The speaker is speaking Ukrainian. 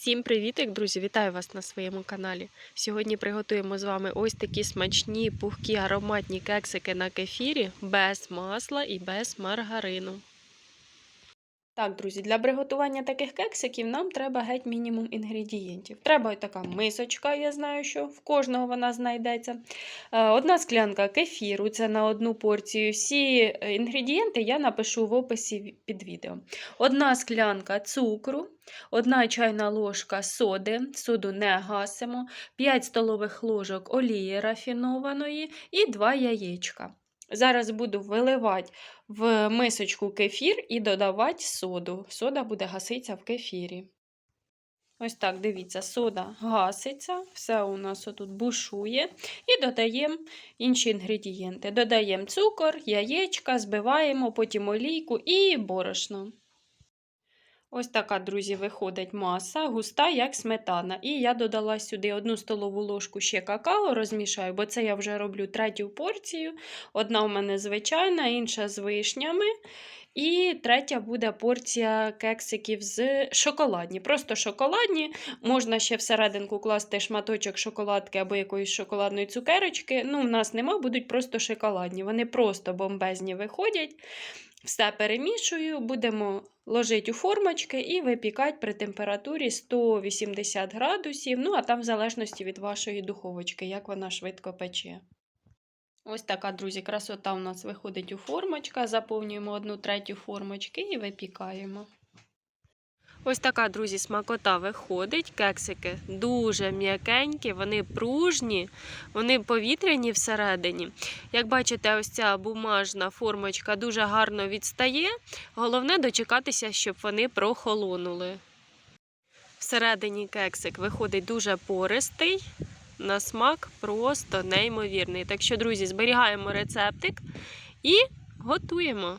Всім привітик, друзі! Вітаю вас на своєму каналі. Сьогодні приготуємо з вами ось такі смачні, пухкі, ароматні кексики на кефірі без масла і без маргарину. Так, друзі, для приготування таких кексиків нам треба геть мінімум інгредієнтів. Треба така мисочка, я знаю, що в кожного вона знайдеться. Е, Одна склянка кефіру, це на одну порцію. Всі е, інгредієнти я напишу в описі під відео. Одна склянка цукру, одна чайна ложка соди, соду не гасимо, 5 столових ложок олії рафінованої і 2 яєчка. Зараз буду виливати в мисочку кефір і додавати соду. Сода буде гаситися в кефірі. Ось так, дивіться, сода гаситься, все у нас отут бушує. І додаємо інші інгредієнти. Додаємо цукор, яєчка, збиваємо, потім олійку і борошно. Ось така, друзі, виходить маса, густа, як сметана. І я додала сюди одну столову ложку ще какао, розмішаю, бо це я вже роблю третю порцію. Одна у мене звичайна, інша з вишнями. І третя буде порція кексиків з шоколадні. Просто шоколадні. Можна ще всерединку класти шматочок шоколадки або якоїсь шоколадної цукерочки. Ну, в нас нема, будуть просто шоколадні. Вони просто бомбезні виходять. Все перемішую, будемо ложити у формочки і випікати при температурі 180 градусів. Ну, а там в залежності від вашої духовочки, як вона швидко пече. Ось така, друзі, красота у нас виходить у формочка. Заповнюємо одну третю формочки і випікаємо. Ось така, друзі, смакота виходить. Кексики дуже м'якенькі, вони пружні, вони повітряні всередині. Як бачите, ось ця бумажна формочка дуже гарно відстає. Головне дочекатися, щоб вони прохолонули. Всередині кексик виходить дуже пористий. На смак просто неймовірний. Так що, друзі, зберігаємо рецептик і готуємо.